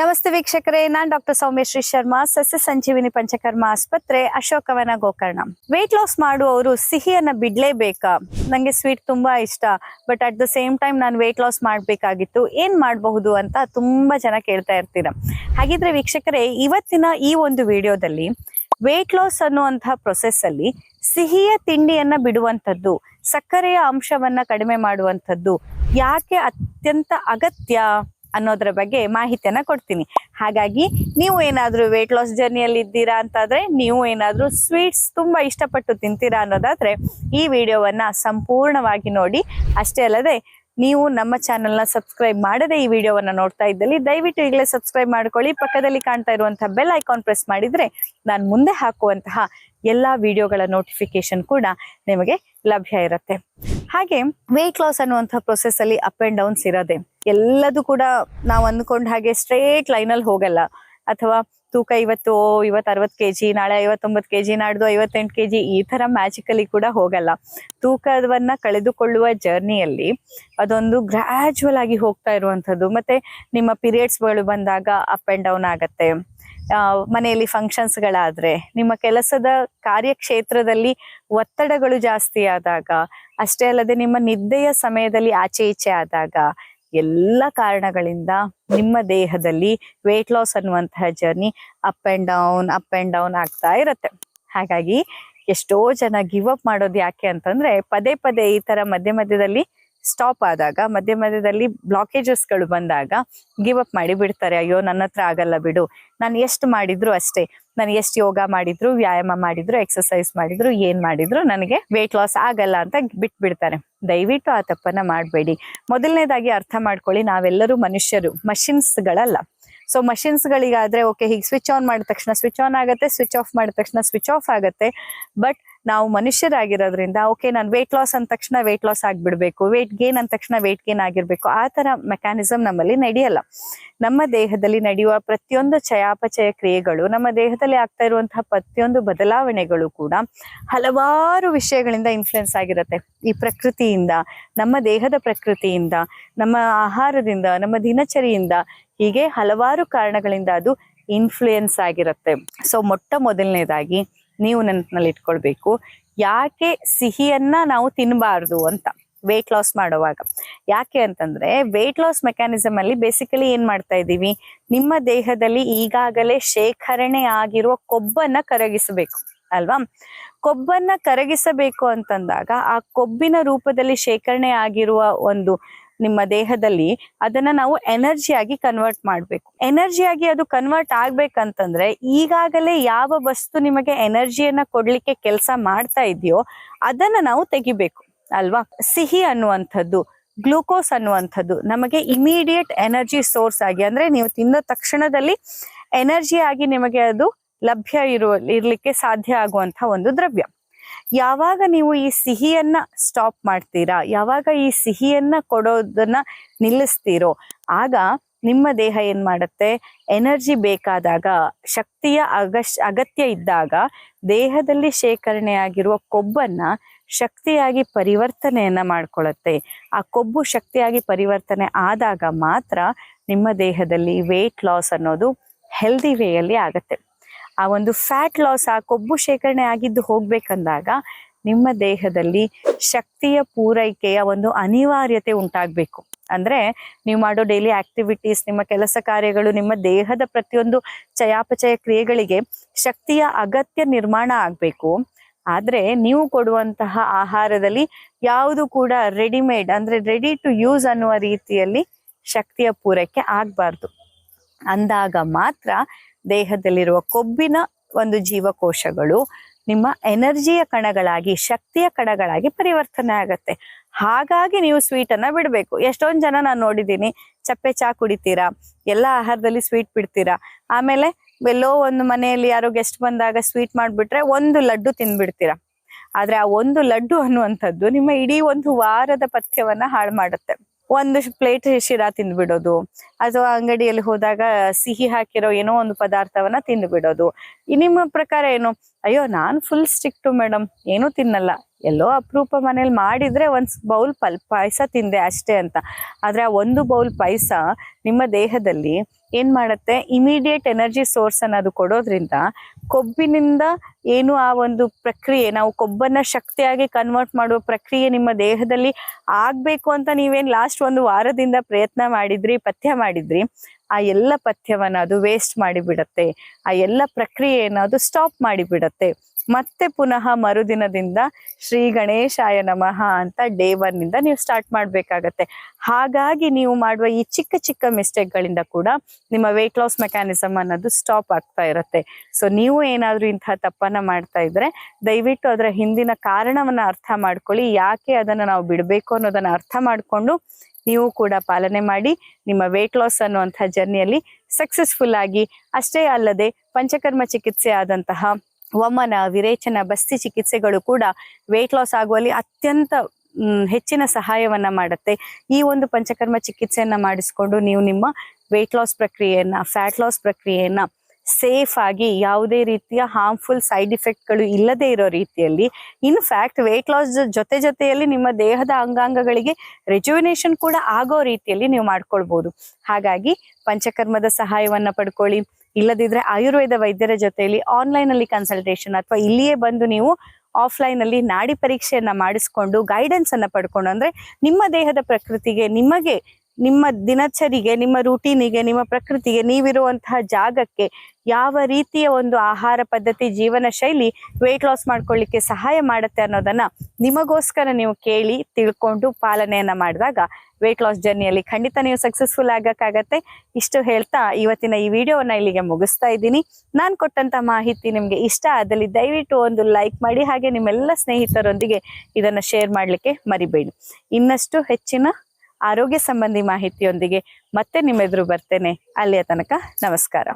ನಮಸ್ತೆ ವೀಕ್ಷಕರೇ, ನಾನ್ ಡಾಕ್ಟರ್ ಸೌಮ್ಯಶ್ರೀ ಶರ್ಮಾ, ಸಸ್ಯ ಸಂಜೀವಿನಿ ಪಂಚಕರ್ಮ ಆಸ್ಪತ್ರೆ ಅಶೋಕವನ ಗೋಕರ್ಣ. ವೆಯ್ಟ್ ಲಾಸ್ ಮಾಡುವವರು ಸಿಹಿಯನ್ನ ಬಿಡ್ಲೇಬೇಕಾ? ನಂಗೆ ಸ್ವೀಟ್ ತುಂಬಾ ಇಷ್ಟ but at the same time ನಾನು ವೆಯ್ಟ್ ಲಾಸ್ ಮಾಡ್ಬೇಕಾಗಿತ್ತು, ಏನ್ ಮಾಡಬಹುದು ಅಂತ ತುಂಬಾ ಜನ ಕೇಳ್ತಾ ಇರ್ತೀರ. ಹಾಗಿದ್ರೆ ವೀಕ್ಷಕರೇ, ಇವತ್ತಿನ ಈ ಒಂದು ವಿಡಿಯೋದಲ್ಲಿ ವೆಯ್ಟ್ ಲಾಸ್ ಅನ್ನುವಂತಹ ಪ್ರೊಸೆಸ್ ಅಲ್ಲಿ ಸಿಹಿಯ ತಿಂಡಿಯನ್ನ ಬಿಡುವಂಥದ್ದು, ಸಕ್ಕರೆಯ ಅಂಶವನ್ನ ಕಡಿಮೆ ಮಾಡುವಂಥದ್ದು, ಯಾಕೆ ಅತ್ಯಂತ ಅಗತ್ಯ? ಅನ್ನೋದ್ರ ಬಗ್ಗೆ ಮಾಹಿತಿಯನ್ನ ಕೊಡ್ತೀನಿ. ಹಾಗಾಗಿ ನೀವು ಏನಾದರೂ ವೆಯ್ಟ್ ಲಾಸ್ ಜರ್ನಿಯಲ್ಲಿ ಇದ್ದೀರಾ ಅಂತಾದ್ರೆ ನೀವು ಏನಾದರೂ ಸ್ವೀಟ್ಸ್ ತುಂಬ ಇಷ್ಟಪಟ್ಟು ತಿಂತೀರಾ ಅನ್ನೋದಾದ್ರೆ ಈ ವಿಡಿಯೋವನ್ನ ಸಂಪೂರ್ಣವಾಗಿ ನೋಡಿ. ಅಷ್ಟೇ ಅಲ್ಲದೆ ನೀವು ನಮ್ಮ ಚಾನೆಲ್ನ ಸಬ್ಸ್ಕ್ರೈಬ್ ಮಾಡದೆ ಈ ವಿಡಿಯೋವನ್ನ ನೋಡ್ತಾ ಇದ್ದಲ್ಲಿ ದಯವಿಟ್ಟು ಈಗಲೇ ಸಬ್ಸ್ಕ್ರೈಬ್ ಮಾಡ್ಕೊಳ್ಳಿ. ಪಕ್ಕದಲ್ಲಿ ಕಾಣ್ತಾ ಇರುವಂತಹ ಬೆಲ್ ಐಕಾನ್ ಪ್ರೆಸ್ ಮಾಡಿದ್ರೆ ನಾನು ಮುಂದೆ ಹಾಕುವಂತಹ ಎಲ್ಲಾ ವಿಡಿಯೋಗಳ ನೋಟಿಫಿಕೇಶನ್ ಕೂಡ ನಿಮಗೆ ಲಭ್ಯ ಇರುತ್ತೆ. ಹಾಗೆ ವೆಯ್ಟ್ ಲಾಸ್ ಅನ್ನುವಂತಹ ಪ್ರೊಸೆಸ್ ಅಲ್ಲಿ ಅಪ್ ಅಂಡ್ ಡೌನ್ಸ್ ಇರೋದೆ. ಎಲ್ಲದು ಕೂಡ ನಾವು ಅಂದ್ಕೊಂಡ ಹಾಗೆ ಸ್ಟ್ರೇಟ್ ಲೈನ್ ಅಲ್ಲಿ ಹೋಗಲ್ಲ. ಅಥವಾ ತೂಕ ಇವತ್ತು ಇವತ್ತು ಅರವತ್ತು ಕೆ ಜಿ ನಾಳೆ ಐವತ್ತೊಂಬತ್ತು ಕೆ ಜಿ ನಾಡ್ದು ಐವತ್ತೆಂಟು ಕೆ ಜಿ ಈ ತರ ಮ್ಯಾಜಿಕಲಿ ಕೂಡ ಹೋಗಲ್ಲ. ತೂಕವನ್ನ ಕಳೆದುಕೊಳ್ಳುವ ಜರ್ನಿಯಲ್ಲಿ ಅದೊಂದು ಗ್ರ್ಯಾಜುವಲ್ ಆಗಿ ಹೋಗ್ತಾ ಇರುವಂಥದ್ದು. ಮತ್ತೆ ನಿಮ್ಮ ಪೀರಿಯಡ್ಸ್ಗಳು ಬಂದಾಗ ಅಪ್ ಅಂಡ್ ಡೌನ್ ಆಗತ್ತೆ. ಮನೆಯಲ್ಲಿ ಫಂಕ್ಷನ್ಸ್ಗಳಾದ್ರೆ ನಿಮ್ಮ ಕೆಲಸದ ಕಾರ್ಯಕ್ಷೇತ್ರದಲ್ಲಿ ಒತ್ತಡಗಳು ಜಾಸ್ತಿ ಆದಾಗ, ಅಷ್ಟೇ ಅಲ್ಲದೆ ನಿಮ್ಮ ನಿದ್ದೆಯ ಸಮಯದಲ್ಲಿ ಆಚೆ ಈಚೆ ಆದಾಗ, ಎಲ್ಲ ಕಾರಣಗಳಿಂದ ನಿಮ್ಮ ದೇಹದಲ್ಲಿ ವೇಟ್ ಲಾಸ್ ಅನ್ನುವಂತಹ journey up and down up and down ಆಗ್ತಾ ಇರತ್ತೆ. ಹಾಗಾಗಿ ಎಷ್ಟೋ ಜನ ಗಿವ್ ಅಪ್ ಮಾಡೋದು ಯಾಕೆ ಅಂತಂದ್ರೆ ಪದೇ ಪದೇ ಈ ತರ ಮಧ್ಯ ಮಧ್ಯದಲ್ಲಿ ಸ್ಟಾಪ್ ಆದಾಗ, ಮಧ್ಯ ಮಧ್ಯದಲ್ಲಿ ಬ್ಲಾಕೇಜಸ್ಗಳು ಬಂದಾಗ ಗಿವ್ ಅಪ್ ಮಾಡಿ ಬಿಡ್ತಾರೆ, ಅಯ್ಯೋ, ನನ್ನ ಹತ್ರ ಆಗಲ್ಲ ಬಿಡು. ನಾನು ಎಷ್ಟು ಮಾಡಿದ್ರು ಅಷ್ಟೇ. ನಾನು ಎಷ್ಟು ಯೋಗ ಮಾಡಿದ್ರು, ವ್ಯಾಯಾಮ ಮಾಡಿದ್ರು ಎಕ್ಸಸೈಸ್ ಮಾಡಿದ್ರು, ಏನ್ ಮಾಡಿದ್ರು, ನನಗೆ ವೆಯ್ಟ್ ಲಾಸ್ ಆಗಲ್ಲ ಅಂತ ಬಿಟ್ಬಿಡ್ತಾರೆ. ದಯವಿಟ್ಟು ಆ ತಪ್ಪನ್ನ ಮಾಡಬೇಡಿ. ಮೊದಲನೇದಾಗಿ ಅರ್ಥ ಮಾಡ್ಕೊಳ್ಳಿ, ನಾವೆಲ್ಲರೂ ಮನುಷ್ಯರು ಮಷಿನ್ಸ್ಗಳಲ್ಲ ಸೊ ಮಷಿನ್ಸ್ಗಳಿಗಾದ್ರೆ ಓಕೆ ಹೀಗೆ ಸ್ವಿಚ್ ಆನ್ ಮಾಡಿದ ತಕ್ಷಣ ಸ್ವಿಚ್ ಆನ್ ಆಗುತ್ತೆ ಸ್ವಿಚ್ ಆಫ್ ಮಾಡಿದ ತಕ್ಷಣ ಸ್ವಿಚ್ ಆಫ್ ಆಗುತ್ತೆ. ಬಟ್ ನಾವು ಮನುಷ್ಯರಾಗಿರೋದ್ರಿಂದ ಓಕೆ ನಾನು ವೆಯ್ಟ್ ಲಾಸ್ ಅಂದ ತಕ್ಷಣ ವೆಯ್ಟ್ ಲಾಸ್ ಆಗಿಬಿಡ್ಬೇಕು ವೆಯ್ಟ್ ಗೇನ್ ಅಂದ ತಕ್ಷಣ ವೆಯ್ಟ್ ಗೇನ್ ಆಗಿರ್ಬೇಕು, ಆ ತರ ಮೆಕ್ಯಾನಿಸಮ್ ನಮ್ಮಲ್ಲಿ ನಡೆಯಲ್ಲ. ನಮ್ಮ ದೇಹದಲ್ಲಿ ನಡೆಯುವ ಪ್ರತಿಯೊಂದು ಚಯಾಪಚಯ ಕ್ರಿಯೆಗಳು, ನಮ್ಮ ದೇಹದಲ್ಲಿ ಆಗ್ತಾ ಇರುವಂತಹ ಪ್ರತಿಯೊಂದು ಬದಲಾವಣೆಗಳು ಕೂಡ ಹಲವಾರು ವಿಷಯಗಳಿಂದ ಇನ್ಫ್ಲುಯೆನ್ಸ್ ಆಗಿರುತ್ತೆ. ಈ ಪ್ರಕೃತಿಯಿಂದ, ನಮ್ಮ ದೇಹದ ಪ್ರಕೃತಿಯಿಂದ, ನಮ್ಮ ಆಹಾರದಿಂದ, ನಮ್ಮ ದಿನಚರಿಯಿಂದ, ಹೀಗೆ ಹಲವಾರು ಕಾರಣಗಳಿಂದ ಅದು ಇನ್ಫ್ಲುಯೆನ್ಸ್ ಆಗಿರುತ್ತೆ. ಸೊ ಮೊಟ್ಟ ಮೊದಲನೇದಾಗಿ ನೀವು ನೆನಪಿನಲ್ಲಿ ಇಟ್ಕೊಳ್ಬೇಕು ಯಾಕೆ ಸಿಹಿಯನ್ನ ನಾವು ತಿನ್ನಬಾರ್ದು ಅಂತ ವೇಟ್ ಲಾಸ್ ಮಾಡುವಾಗ? ಯಾಕೆ ಅಂತಂದ್ರೆ ವೇಟ್ ಲಾಸ್ ಮೆಕ್ಯಾನಿಸಮ್ ಅಲ್ಲಿ ಬೇಸಿಕಲಿ ಏನ್ ಮಾಡ್ತಾ ಇದ್ದೀವಿ? ನಿಮ್ಮ ದೇಹದಲ್ಲಿ ಈಗಾಗಲೇ ಶೇಖರಣೆ ಆಗಿರುವ ಕೊಬ್ಬನ್ನ ಕರಗಿಸಬೇಕು, ಅಲ್ವಾ? ಕೊಬ್ಬನ್ನ ಕರಗಿಸಬೇಕು ಅಂತಂದಾಗ, ಆ ಕೊಬ್ಬಿನ ರೂಪದಲ್ಲಿ ಶೇಖರಣೆ ಆಗಿರುವ ಒಂದು ನಿಮ್ಮ ದೇಹದಲ್ಲಿ ಅದನ್ನ ನಾವು ಎನರ್ಜಿಯಾಗಿ ಕನ್ವರ್ಟ್ ಮಾಡ್ಬೇಕು. ಎನರ್ಜಿಯಾಗಿ ಅದು ಕನ್ವರ್ಟ್ ಆಗ್ಬೇಕಂತಂದ್ರೆ ಈಗಾಗಲೇ ಯಾವ ವಸ್ತು ನಿಮಗೆ ಎನರ್ಜಿಯನ್ನ ಕೊಡ್ಲಿಕ್ಕೆ ಕೆಲಸ ಮಾಡ್ತಾ ಇದೆಯೋ ಅದನ್ನ ನಾವು ತೆಗಿಬೇಕು, ಅಲ್ವಾ? ಸಿಹಿ ಅನ್ನುವಂಥದ್ದು, ಗ್ಲೂಕೋಸ್ ಅನ್ನುವಂಥದ್ದು ನಮಗೆ ಇಮಿಡಿಯೇಟ್ ಎನರ್ಜಿ ಸೋರ್ಸ್ ಆಗಿ, ಅಂದ್ರೆ ನೀವು ತಿಂದ ತಕ್ಷಣದಲ್ಲಿ ಎನರ್ಜಿ ಆಗಿ ನಿಮಗೆ ಅದು ಲಭ್ಯ ಇರುವ, ಇರ್ಲಿಕ್ಕೆ ಸಾಧ್ಯ ಆಗುವಂತಹ ಒಂದು ದ್ರವ್ಯ. ಯಾವಾಗ ನೀವು ಈ ಸಿಹಿಯನ್ನ ಸ್ಟಾಪ್ ಮಾಡ್ತೀರಾ? ಯಾವಾಗ ಈ ಸಿಹಿಯನ್ನ ಕೊಡೋದನ್ನ ನಿಲ್ಲಿಸ್ತೀರೋ? ಆಗ ನಿಮ್ಮ ದೇಹ ಏನ್ ಮಾಡುತ್ತೆ? ಎನರ್ಜಿ ಬೇಕಾದಾಗ, ಶಕ್ತಿಯ ಅಗಶ್, ಅಗತ್ಯ ಇದ್ದಾಗ ದೇಹದಲ್ಲಿ ಶೇಖರಣೆ ಆಗಿರುವ ಕೊಬ್ಬನ್ನ ಶಕ್ತಿಯಾಗಿ ಪರಿವರ್ತನೆಯನ್ನ ಮಾಡ್ಕೊಳತ್ತೆ. ಆ ಕೊಬ್ಬು ಶಕ್ತಿಯಾಗಿ ಪರಿವರ್ತನೆ ಆದಾಗ ಮಾತ್ರ ನಿಮ್ಮ ದೇಹದಲ್ಲಿ ವೇಟ್ ಲಾಸ್ ಅನ್ನೋದು ಹೆಲ್ದಿ ವೇಯಲ್ಲಿ ಆಗತ್ತೆ. ಆ ಒಂದು ಫ್ಯಾಟ್ ಲಾಸ್ ಆ ಕೊಬ್ಬು ಶೇಖರಣೆ ಆಗಿದ್ದು ಹೋಗ್ಬೇಕಂದಾಗ ನಿಮ್ಮ ದೇಹದಲ್ಲಿ ಶಕ್ತಿಯ ಪೂರೈಕೆಯ ಒಂದು ಅನಿವಾರ್ಯತೆ ಉಂಟಾಗಬೇಕು. ಅಂದ್ರೆ ನೀವು ಮಾಡೋ ಡೈಲಿ ಆಕ್ಟಿವಿಟೀಸ್ ನಿಮ್ಮ ಕೆಲಸ ಕಾರ್ಯಗಳು, ನಿಮ್ಮ ದೇಹದ ಪ್ರತಿಯೊಂದು ಚಯಾಪಚಯ ಕ್ರಿಯೆಗಳಿಗೆ ಶಕ್ತಿಯ ಅಗತ್ಯ ನಿರ್ಮಾಣ ಆಗ್ಬೇಕು. ಆದ್ರೆ ನೀವು ಕೊಡುವಂತಹ ಆಹಾರದಲ್ಲಿ ಯಾವುದು ಕೂಡ ರೆಡಿಮೇಡ್ ಅಂದ್ರೆ ರೆಡಿ ಟು ಯೂಸ್ ಅನ್ನುವ ರೀತಿಯಲ್ಲಿ ಶಕ್ತಿಯ ಪೂರೈಕೆ ಆಗ್ಬಾರ್ದು. ಅಂದಾಗ ಮಾತ್ರ ದೇಹದಲ್ಲಿರುವ ಕೊಬ್ಬಿನ ಒಂದು ಜೀವಕೋಶಗಳು ನಿಮ್ಮ ಎನರ್ಜಿಯ ಕಣಗಳಾಗಿ, ಶಕ್ತಿಯ ಕಣಗಳಾಗಿ ಪರಿವರ್ತನೆ ಆಗತ್ತೆ. ಹಾಗಾಗಿ ನೀವು ಸ್ವೀಟ್ ಅನ್ನ ಬಿಡ್ಬೇಕು. ಎಷ್ಟೊಂದ್ ಜನ ನಾನು ನೋಡಿದ್ದೀನಿ, ಚಪ್ಪೆ ಚಾ ಕುಡಿತೀರಾ, ಎಲ್ಲ ಆಹಾರದಲ್ಲಿ ಸ್ವೀಟ್ ಬಿಡ್ತೀರಾ, ಆಮೇಲೆ ಎಲ್ಲೋ ಒಂದು ಮನೆಯಲ್ಲಿ ಯಾರೋ ಗೆಸ್ಟ್ ಬಂದಾಗ ಸ್ವೀಟ್ ಮಾಡ್ಬಿಟ್ರೆ ಒಂದು ಲಡ್ಡು ತಿನ್ಬಿಡ್ತೀರಾ. ಆದ್ರೆ ಆ ಒಂದು ಲಡ್ಡು ಅನ್ನುವಂಥದ್ದು ನಿಮ್ಮ ಇಡೀ ಒಂದು ವಾರದ ಪಥ್ಯವನ್ನ ಹಾಳು ಮಾಡುತ್ತೆ. ಒಂದು ಪ್ಲೇಟ್ ಶಿರಾ ತಿಂದ್ಬಿಡೋದು. ಅಥವಾ ಅಂಗಡಿಯಲ್ಲಿ ಹೋದಾಗ ಸಿಹಿ ಹಾಕಿರೋ ಏನೋ ಒಂದು ಪದಾರ್ಥವನ್ನ ತಿಂದ್ಬಿಡೋದು. ನಿಮ್ಮ ಪ್ರಕಾರ ಏನು? ಅಯ್ಯೋ, ನಾನ್ ಫುಲ್ ಸ್ಟಿಕ್ ಟು ಮೇಡಮ್ ಏನೂ ತಿನ್ನಲ್ಲ. ಎಲ್ಲೋ ಅಪರೂಪ ಮನೇಲಿ ಮಾಡಿದ್ರೆ ಒಂದ್ ಬೌಲ್ ಪಲ್ ಪಾಯಸ ತಿಂದೆ ಅಷ್ಟೇ ಅಂತ. ಆದ್ರೆ ಆ ಒಂದು ಬೌಲ್ ಪಾಯಸ ನಿಮ್ಮ ದೇಹದಲ್ಲಿ ಏನ್ ಮಾಡುತ್ತೆ? ಇಮಿಡಿಯೇಟ್ ಎನರ್ಜಿ ಸೋರ್ಸ್ ಅನ್ನೋದು ಕೊಡೋದ್ರಿಂದ ಕೊಬ್ಬಿನಿಂದ ಏನು ಆ ಒಂದು ಪ್ರಕ್ರಿಯೆ, ನಾವು ಕೊಬ್ಬನ್ನ ಶಕ್ತಿಯಾಗಿ ಕನ್ವರ್ಟ್ ಮಾಡುವ ಪ್ರಕ್ರಿಯೆ ನಿಮ್ಮ ದೇಹದಲ್ಲಿ ಆಗ್ಬೇಕು ಅಂತ ನೀವೇನ್ ಲಾಸ್ಟ್ ಒಂದು ವಾರದಿಂದ ಪ್ರಯತ್ನ ಮಾಡಿದ್ರಿ, ಪಥ್ಯ ಮಾಡಿದ್ರಿ, ಆ ಎಲ್ಲ ಪಥ್ಯವನ್ನ ಅದು ವೇಸ್ಟ್ ಮಾಡಿಬಿಡತ್ತೆ. ಆ ಎಲ್ಲ ಪ್ರಕ್ರಿಯೆಯನ್ನು ಅದು ಸ್ಟಾಪ್ ಮಾಡಿಬಿಡತ್ತೆ. ಮತ್ತೆ ಪುನಃ ಮರುದಿನದಿಂದ ಶ್ರೀ ಗಣೇಶಾಯ ನಮಃ ಅಂತ ಡೇ ಒನ್ ಇಂದ ನೀವು ಸ್ಟಾರ್ಟ್ ಮಾಡ್ಬೇಕಾಗತ್ತೆ. ಹಾಗಾಗಿ ನೀವು ಮಾಡುವ ಈ ಚಿಕ್ಕ ಚಿಕ್ಕ ಮಿಸ್ಟೇಕ್ ಗಳಿಂದ ಕೂಡ ನಿಮ್ಮ ವೆಯ್ಟ್ ಲಾಸ್ ಮೆಕ್ಯಾನಿಸಮ್ ಅನ್ನೋದು ಸ್ಟಾಪ್ ಆಗ್ತಾ ಇರುತ್ತೆ. ಸೊ ನೀವು ಏನಾದ್ರೂ ಇಂತಹ ತಪ್ಪನ್ನ ಮಾಡ್ತಾ ಇದ್ರೆ ದಯವಿಟ್ಟು ಅದರ ಹಿಂದಿನ ಕಾರಣವನ್ನ ಅರ್ಥ ಮಾಡ್ಕೊಳ್ಳಿ, ಯಾಕೆ ಅದನ್ನ ನಾವು ಬಿಡಬೇಕು ಅನ್ನೋದನ್ನ ಅರ್ಥ ಮಾಡ್ಕೊಂಡು ನೀವು ಕೂಡ ಪಾಲನೆ ಮಾಡಿ, ನಿಮ್ಮ ವೆಯ್ಟ್ ಲಾಸ್ ಅನ್ನುವಂತಹ ಜರ್ನಿಯಲ್ಲಿ ಸಕ್ಸಸ್ಫುಲ್ ಆಗಿ, ಅಷ್ಟೇ ಅಲ್ಲದೆ ಪಂಚಕರ್ಮ ಚಿಕಿತ್ಸೆ ಆದಂತಹ ವಮನ, ವಿರೇಚನ, ಬಸ್ತಿ ಚಿಕಿತ್ಸೆಗಳು ಕೂಡ ವೆಯ್ಟ್ ಲಾಸ್ ಆಗುವಲ್ಲಿ ಅತ್ಯಂತ ಹೆಚ್ಚಿನ ಸಹಾಯವನ್ನ ಮಾಡುತ್ತೆ. ಈ ಒಂದು ಪಂಚಕರ್ಮ ಚಿಕಿತ್ಸೆಯನ್ನ ಮಾಡಿಸ್ಕೊಂಡು ನೀವು ನಿಮ್ಮ ವೆಯ್ಟ್ ಲಾಸ್ ಪ್ರಕ್ರಿಯೆಯನ್ನ ಫ್ಯಾಟ್ ಲಾಸ್ ಪ್ರಕ್ರಿಯೆಯನ್ನ ಸೇಫ್ ಆಗಿ ಯಾವುದೇ ರೀತಿಯ ಹಾರ್ಮ್ಫುಲ್ ಸೈಡ್ಗಳು ಇಲ್ಲದೆ ಇರೋ ರೀತಿಯಲ್ಲಿ ಇನ್ ಫ್ಯಾಕ್ಟ್ ವೆಯ್ಟ್ ಲಾಸ್ ಜೊತೆ ಜೊತೆಯಲ್ಲಿ ನಿಮ್ಮ ದೇಹದ ಅಂಗಾಂಗಗಳಿಗೆ ರೆಜುವಿನೇಷನ್ ಕೂಡ ಆಗೋ ರೀತಿಯಲ್ಲಿ ನೀವು ಮಾಡ್ಕೊಳ್ಬಹುದು ಹಾಗಾಗಿ ಪಂಚಕರ್ಮದ ಸಹಾಯವನ್ನ ಪಡ್ಕೊಳ್ಳಿ. ಇಲ್ಲದಿದ್ರೆ ಆಯುರ್ವೇದ ವೈದ್ಯರ ಜೊತೆಯಲ್ಲಿ ಆನ್ಲೈನ್ ಅಲ್ಲಿ ಕನ್ಸಲ್ಟೇಷನ್ ಅಥವಾ ಇಲ್ಲಿಯೇ ಬಂದು ನೀವು ಆಫ್ಲೈನ್ ಅಲ್ಲಿ ನಾಡಿ ಪರೀಕ್ಷೆಯನ್ನ ಮಾಡಿಸ್ಕೊಂಡು ಗೈಡೆನ್ಸ್ ಅನ್ನ ಪಡ್ಕೊಂಡು ಅಂದ್ರೆ ನಿಮ್ಮ ದೇಹದ ಪ್ರಕೃತಿಗೆ ನಿಮಗೆ, ನಿಮ್ಮ ದಿನಚರಿಗೆ, ನಿಮ್ಮ ರೂಟೀನಿಗೆ ನಿಮ್ಮ ಪ್ರಕೃತಿಗೆ ನೀವಿರುವಂತಹ ಜಾಗಕ್ಕೆ ಯಾವ ರೀತಿಯ ಒಂದು ಆಹಾರ ಪದ್ಧತಿ, ಜೀವನ ಶೈಲಿ ವೇಟ್ ಲಾಸ್ ಮಾಡ್ಕೊಳ್ಳಿಕ್ಕೆ ಸಹಾಯ ಮಾಡುತ್ತೆ ಅನ್ನೋದನ್ನ ನಿಮಗೋಸ್ಕರ ನೀವು ಕೇಳಿ ತಿಳ್ಕೊಂಡು ಪಾಲನೆಯನ್ನ ಮಾಡಿದಾಗ ವೇಟ್ ಲಾಸ್ ಜರ್ನಿಯಲ್ಲಿ ಖಂಡಿತ ನೀವು ಸಕ್ಸಸ್ಫುಲ್ ಆಗಕ್ಕಾಗತ್ತೆ. ಇಷ್ಟು ಹೇಳ್ತಾ ಇವತ್ತಿನ ಈ ವಿಡಿಯೋವನ್ನ ಇಲ್ಲಿಗೆ ಮುಗಿಸ್ತಾ ಇದ್ದೀನಿ. ನಾನು ಕೊಟ್ಟಂತ ಮಾಹಿತಿ ನಿಮಗೆ ಇಷ್ಟ ಆದಲ್ಲಿ ದಯವಿಟ್ಟು ಒಂದು ಲೈಕ್ ಮಾಡಿ, ಹಾಗೆ ನಿಮ್ಮೆಲ್ಲ ಸ್ನೇಹಿತರೊಂದಿಗೆ ಇದನ್ನ ಶೇರ್ ಮಾಡಲಿಕ್ಕೆ ಮರಿಬೇಡಿ. ಇನ್ನಷ್ಟು ಹೆಚ್ಚಿನ ಆರೋಗ್ಯ ಸಂಬಂಧಿ ಮಾಹಿತಿಯೊಂದಿಗೆ ಮತ್ತೆ ನಿಮ್ಮೆದುರು ಬರ್ತೇನೆ. ಅಲ್ಲಿಯ ತನಕ ನಮಸ್ಕಾರ.